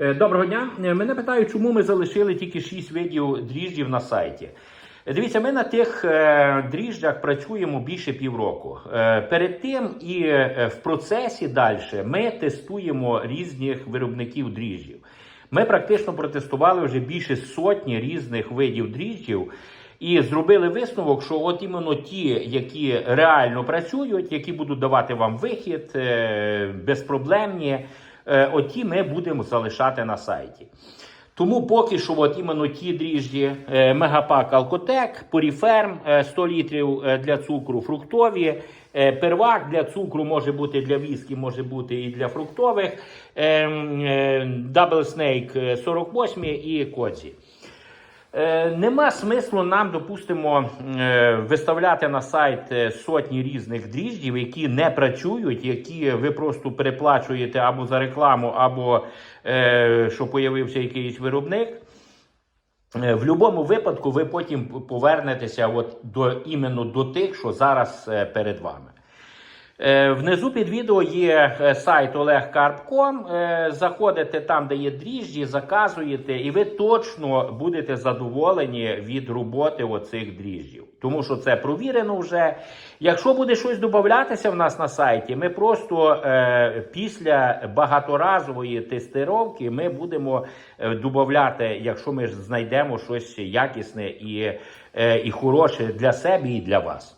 Е, Доброго дня. Е, Мене питають, чому ми залишили тільки 6 видів дріжджів на сайті. Е, Дивіться, ми на тих дріжджах працюємо більше півроку. Перед тим і в процесі далі ми тестуємо різних виробників дріжджів. Ми практично протестували вже більше сотні різних видів дріжджів. І зробили висновок, що от іменно ті, які реально працюють, які будуть давати вам вихід, безпроблемні, оті ми будемо залишати на сайті. Тому поки що от іменно ті дріжджі, е, мегапак Алкотек, Поріферм е, 100 літрів е, для цукру, фруктові, е, первак для цукру може бути для віскі, може бути і для фруктових, е, м, е, Double Snake е, 48 і Кодзі. Е, Нема смислу нам, допустимо, е, виставляти на сайт е, сотні різних дріжджів, які не працюють, які ви просто переплачуєте або за рекламу, або що появився якийсь виробник. В будь-якому випадку ви потім повернетеся от до, іменно до тих, що зараз перед вами. Е, Внизу під відео є е, сайт olegcarp.com. Е, Заходите там, де є дріжджі, заказуєте, і ви точно будете задоволені від роботи оцих дріжджів. Тому що це провірено вже. Якщо буде щось додатися в нас на сайті, ми просто е, після багаторазової тестировки ми будемо додати, якщо ми знайдемо щось якісне і, е, і хороше для себе і для вас.